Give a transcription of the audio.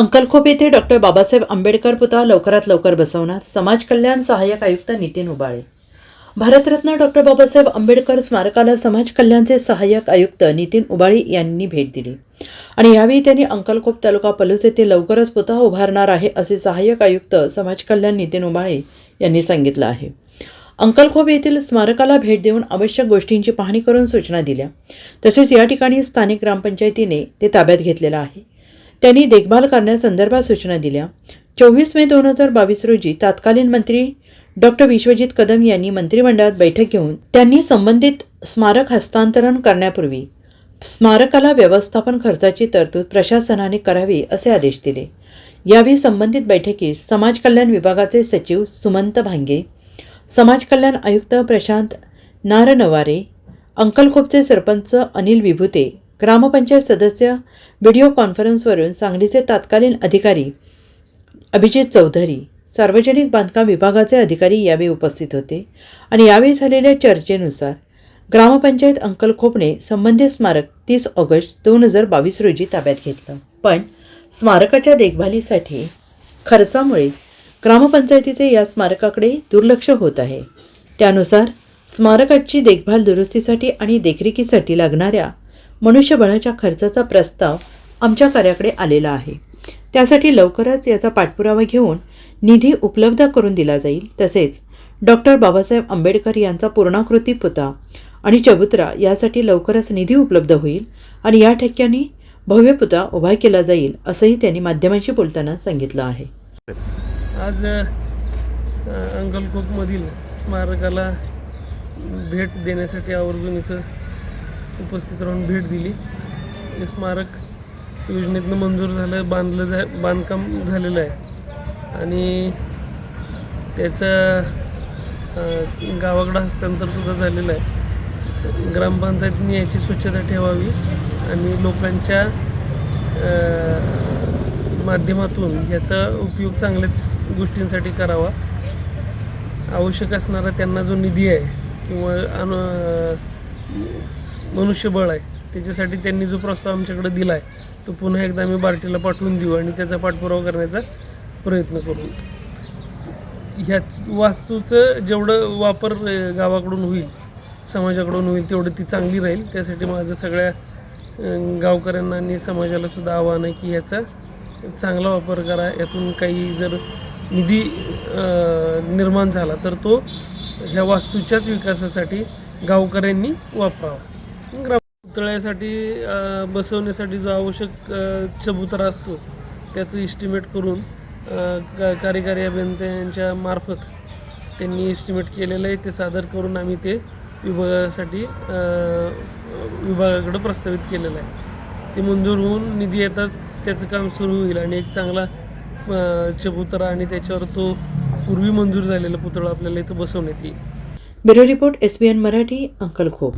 अंकलखोप येथे डॉक्टर बाबासाहेब आंबेडकर पुतळा लवकरात लवकर बसवणार. समाज कल्याण सहाय्यक आयुक्त नितीन उबाळे. भारतरत्न डॉक्टर बाबासाहेब आंबेडकर स्मारकाला समाज कल्याणचे सहाय्यक आयुक्त नितीन उबाळे यांनी भेट दिली. आणि यावेळी त्यांनी अंकलखोप तालुका पलूस येथे लवकरच पुतळा उभारणार आहे असे सहाय्यक आयुक्त समाज कल्याण नितीन उबाळे यांनी सांगितलं आहे. अंकलखोप येथील स्मारकाला भेट देऊन आवश्यक गोष्टींची पाहणी करून सूचना दिल्या. तसेच या ठिकाणी स्थानिक ग्रामपंचायतीने ते ताब्यात घेतलेलं आहे. त्यांनी देखभाल करण्यासंदर्भात सूचना दिल्या. चोवीस मे दोन हजार बावीस रोजी तत्कालीन मंत्री डॉक्टर विश्वजित कदम यांनी मंत्रिमंडळात बैठक घेऊन त्यांनी संबंधित स्मारक हस्तांतरण करण्यापूर्वी स्मारकाला व्यवस्थापन खर्चाची तरतूद प्रशासनाने करावी असे आदेश दिले. यावेळी संबंधित बैठकीस समाज कल्याण विभागाचे सचिव सुमंत भांगे समाज कल्याण आयुक्त प्रशांत नारनवारे अंकलखोपचे सरपंच अनिल विभूते ग्रामपंचायत सदस्य व्हिडिओ कॉन्फरन्सवरून सांगलीचे तत्कालीन अधिकारी अभिजित चौधरी सार्वजनिक बांधकाम विभागाचे अधिकारी यावेळी उपस्थित होते आणि यावेळी झालेल्या चर्चेनुसार ग्रामपंचायत अंकलखोपने संबंधित स्मारक तीस ऑगस्ट दोन हजार बावीस रोजी ताब्यात घेतलं. पण स्मारकाच्या देखभालीसाठी खर्चामुळे ग्रामपंचायतीचे या स्मारकाकडे दुर्लक्ष होत आहे. त्यानुसार स्मारकाची देखभाल दुरुस्तीसाठी आणि देखरेखीसाठी लागणाऱ्या मनुष्यबळाच्या खर्चाचा प्रस्ताव आमच्या कार्याकडे आलेला आहे. त्यासाठी लवकरच याचा पाठपुरावा घेऊन निधी उपलब्ध करून दिला जाईल. तसेच डॉक्टर बाबासाहेब आंबेडकर यांचा पूर्णाकृती पुता आणि चबुतरा यासाठी लवकरच निधी उपलब्ध होईल आणि या ठिकाणी भव्य पुता उभा केला जाईल असंही त्यांनी माध्यमांशी बोलताना सांगितलं आहे. आज अ, स्मारकाला भेट देण्यासाठी आवर्जून इथं उपस्थित राहून भेट दिली. हे स्मारक योजनेतनं मंजूर झालं बांधलं जा बांधकाम झालेलं आहे. आणि त्याचं गावाकडं हस्तांतरसुद्धा झालेलं आहे. स- ग्रामपंचायतीने याची स्वच्छता ठेवावी आणि लोकांच्या माध्यमातून याचा उपयोग चांगल्या गोष्टींसाठी करावा. आवश्यक असणारा त्यांना जो निधी आहे किंवा अनु मनुष्यबळ आहे. त्याच्यासाठी त्यांनी जो प्रस्ताव आमच्याकडे दिला आहे तो पुन्हा एकदा आम्ही बार्टीला पाठवून देऊ आणि त्याचा पाठपुरावा करण्याचा प्रयत्न करू. ह्याच वास्तूचं जेवढं वापर गावाकडून होईल समाजाकडून होईल तेवढं ती चांगली राहील. त्यासाठी माझं सगळ्या गावकऱ्यांना आणि समाजाला सुद्धा आव्हान आहे की याचा चांगला वापर करा. यातून काही जर निधी निर्माण झाला तर तो ह्या वास्तूच्याच विकासासाठी गावकऱ्यांनी वापरावा. पुतळ्यासाठी बसवण्यासाठी जो आवश्यक चबुतरा असतो त्याचं इस्टिमेट करून कार्यकारी का कार्यकारी मार्फत त्यांनी इस्टिमेट केलेलं आहे ते सादर करून आम्ही ते विभागासाठी विभागाकडं विभागाकडे प्रस्तावित केलेलं आहे. ते मंजूर होऊन निधी येताच त्याचं काम सुरू होईल आणि एक चांगला चबुतरा आणि त्याच्यावर तो पूर्वी मंजूर झालेला पुतळा आपल्याला इथं बसवण्यात येईल. Bureau report S B N Marathi Ankalkhop.